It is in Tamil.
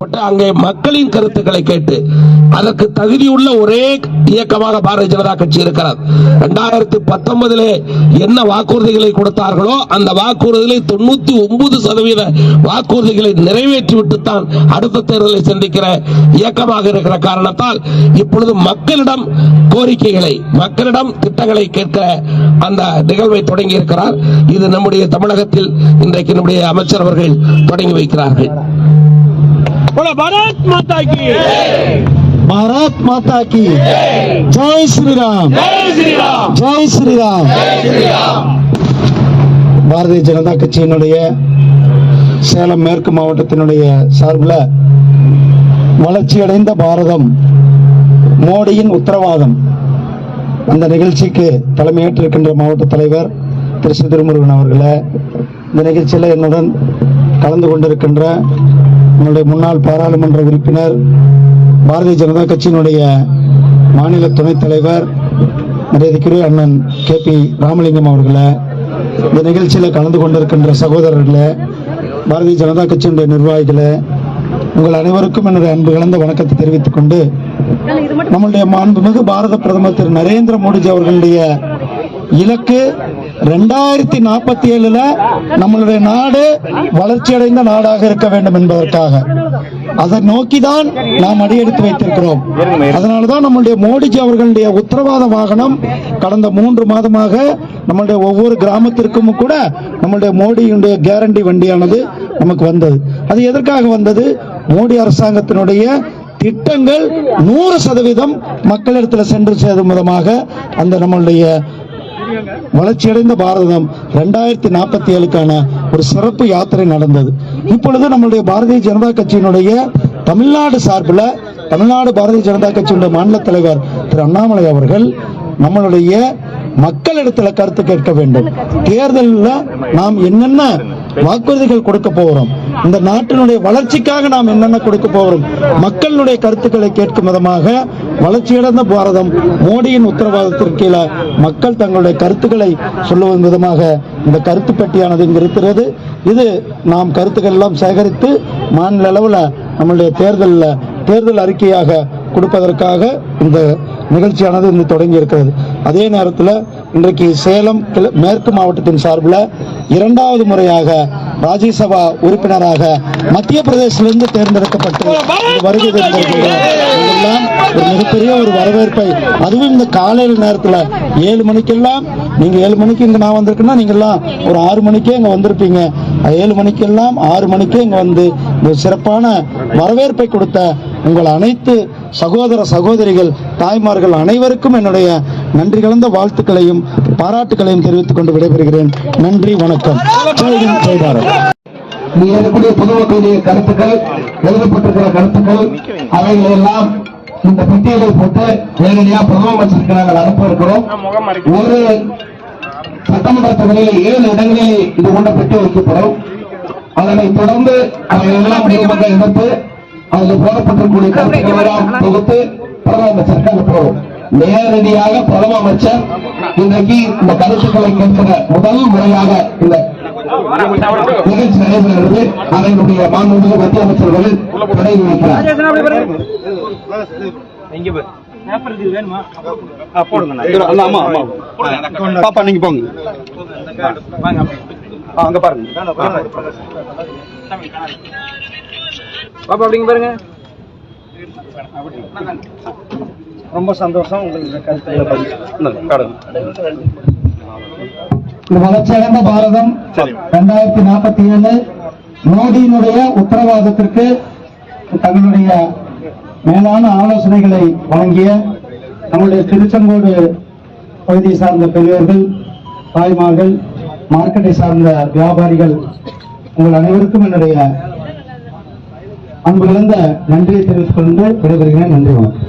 அங்கே மக்களின் கருத்துக்களை கேட்டு அதற்கு தகுதியுள்ள ஒரே இயக்கமாக பாரதிய ஜனதா கட்சி இருக்கிறது. இரண்டாயிரத்தி பத்தொன்பதிலே என்ன வாக்குறுதிகளை கொடுத்தார்களோ அந்த வாக்குறுதிகளை தொண்ணூத்தி ஒன்பது சதவீத வாக்குறுதிகளை நிறைவேற்றிவிட்டு தான் அடுத்த தேர்தலை சந்திக்கிற இயக்கமாக இருக்கிற காரணத்தால் இப்பொழுது மக்களிடம் கோரிக்கைகளை மக்களிடம் திட்டங்களை கேட்கிற அந்த நிகழ்வை தொடங்கி இருக்கிறார் இது நம்முடைய தமிழகத்தில் இன்றைக்கு நம்முடைய அமைச்சர் அவர்கள் தொடங்கி வைக்கிறார்கள். बोला भारत माता की भारत माता की जय श्री राम जय श्री राम பாரதிய ஜனதா கட்சியினுடைய சேலம் மேற்கு மாவட்டத்தினுடைய சார்பில் வளர்ச்சியடைந்த பாரதம் மோடியின் உத்தரவாதம் அந்த நிகழ்ச்சிக்கு தலைமையேற்றிருக்கின்ற மாவட்ட தலைவர் திரு திருமுருகன் அவர்களே இந்த நிகழ்ச்சியில் என்னுடன் கலந்து கொண்டிருக்கின்ற நம்முடைய முன்னாள் பாராளுமன்ற உறுப்பினர் பாரதிய ஜனதா கட்சியினுடைய மாநில துணைத் தலைவர் மரியாதைக்குரிய அண்ணன் கே பி ராமலிங்கம் அவர்களை இந்த நிகழ்ச்சியில் கலந்து கொண்டிருக்கின்ற சகோதரர்களே பாரதிய ஜனதா கட்சியினுடைய நிர்வாகிகளே உங்கள் அனைவருக்கும் என்னுடைய அன்பு கலந்த வணக்கத்தை தெரிவித்துக் கொண்டு நம்முடைய மாண்புமிகு பாரத பிரதமர் திரு நரேந்திர மோடிஜி அவர்களுடைய இலக்கு ரெண்டாயிரத்தி நாற்பத்தி ஏழுல நம்மளுடைய நாடு வளர்ச்சியடைந்த நாடாக இருக்க வேண்டும் என்பதற்காக. அதை நோக்கிதான் நாம் அடியெடுத்து வைத்திருக்கிறோம். அதனாலதான் நம்மளுடைய மோடிஜி அவர்களுடைய உத்தரவாத வாகனம் கடந்த மூன்று மாதமாக நம்மளுடைய ஒவ்வொரு கிராமத்திற்கும் கூட நம்மளுடைய மோடியுடைய கேரண்டி வண்டியானது நமக்கு வந்தது. அது எதற்காக வந்தது? மோடி அரசாங்கத்தினுடைய திட்டங்கள் நூறு சதவீதம் மக்களிடத்தில் சென்று சேரும் விதமாக அந்த நம்மளுடைய வளர்ச்சியடைந்த பாரதம் ரெண்டாயிரத்தி நாற்பத்தி ஏழுக்கான ஒரு சிறப்பு யாத்திரை நடந்தது. இப்பொழுது நம்மளுடைய பாரதிய ஜனதா கட்சியினுடைய தமிழ்நாடு சார்பில் தமிழ்நாடு பாரதிய ஜனதா கட்சியினுடைய மாநில தலைவர் திரு அண்ணாமலை அவர்கள் நம்மளுடைய மக்களிடத்துல கருத்து கேட்க வேண்டும். தேர்தலில் நாம் என்னென்ன வாக்குறுதிகள் கொடுக்க போகிறோம்? இந்த நாட்டினுடைய வளர்ச்சிக்காக நாம் என்னென்ன கொடுக்க போகிறோம்? மக்களுடைய கருத்துக்களை கேட்கும் விதமாக வளர்ச்சியடைந்த பாரதம் மோடியின் உத்தரவாதத்திற்கு கீழே மக்கள் தங்களுடைய கருத்துக்களை சொல்லுவதன் விதமாக இந்த கருத்து பெட்டியானது இங்கு இருக்கிறது. இது நாம் கருத்துக்கள் எல்லாம் சேகரித்து மாநில அளவில் நம்மளுடைய தேர்தலில் தேர்தல் அறிக்கையாக கொடுப்பதற்காக இந்த நிகழ்ச்சியானது இன்று தொடங்கி இருக்கிறது. அதே நேரத்தில் இன்றைக்கு சேலம் மேற்கு மாவட்டத்தின் சார்பில் இரண்டாவது முறையாக ராஜ்யசபா உறுப்பினராக மத்திய பிரதேசிலிருந்து தேர்ந்தெடுக்கப்பட்டு வருகை இதெல்லாம் ஒரு மிகப்பெரிய ஒரு வரவேற்பை அதுவும் இந்த காலையில் நேரத்தில் ஏழு மணிக்கெல்லாம் நீங்கள் ஏழு மணிக்கு இங்கே நான் வந்திருக்கேன்னா நீங்கள்லாம் ஒரு ஆறு மணிக்கே இங்கே வந்திருப்பீங்க. ஏழு மணிக்கெல்லாம் ஆறு மணிக்கே இங்கே வந்து இந்த சிறப்பான வரவேற்பை கொடுத்த உங்கள் அனைத்து சகோதர சகோதரிகள் தாய்மார்கள் அனைவருக்கும் என்னுடைய நன்றி கலந்த வாழ்த்துக்களையும் பாராட்டுகளையும் தெரிவித்துக் கொண்டு விடைபெறுகிறேன். நன்றி வணக்கம். நீ பொதுமக்களுடைய கருத்துக்கள் எழுதப்பட்டிருக்கிற கருத்துக்கள் அவைகளை எல்லாம் இந்த பெட்டியலை போட்டு நேரடியா பிரதம அமைச்சருக்கு நாங்கள் அனுப்ப இருக்கிறோம். ஒரு சட்டமன்ற தொகுதியில் ஏழு இடங்களில் இது கொண்ட பெட்டி வைக்கப்படும். அதனைத் தொடர்ந்து அவை எல்லாம் நீதிமன்ற எடுத்து அதில் போடப்பட்டிருக்கக்கூடிய கருத்துக்கள் எல்லாம் தொகுத்து பிரதம அமைச்சருக்கு அனுப்புகிறோம். நேரடியாக பிரதம அமைச்சர் இன்றைக்கு இந்த கருத்துக்களை கேட்கிற முதல் முறையாக இந்த நிகழ்ச்சி நடைபெறுகிறது. அதனுடைய மாண்புமிகு மத்திய அமைச்சர்கள் தொடங்கி வைக்கிறார். பாப்பா நீங்க போங்க. அங்க பாருங்க. பாப்பா அப்படிங்க பாருங்க. ரொம்ப சந்தோஷம் உங்களுக்கு கருத்துக்களை பதிவு வளர்ச்சியடைந்த பாரதம் ரெண்டாயிரத்தி நாற்பத்தி ஏழு மோடியினுடைய உத்தரவாதத்திற்கு தங்களுடைய மேலான ஆலோசனைகளை வழங்கிய நம்முடைய திருச்செங்கோடு பகுதியை சார்ந்த பெரியவர்கள் தாய்மார்கள் மார்க்கெட்டை சார்ந்த வியாபாரிகள் உங்கள் அனைவருக்கும் என்னுடைய அன்பு கலந்த நன்றியை தெரிவித்துக் கொண்டு விடைபெறுகிறேன். நன்றி வணக்கம்.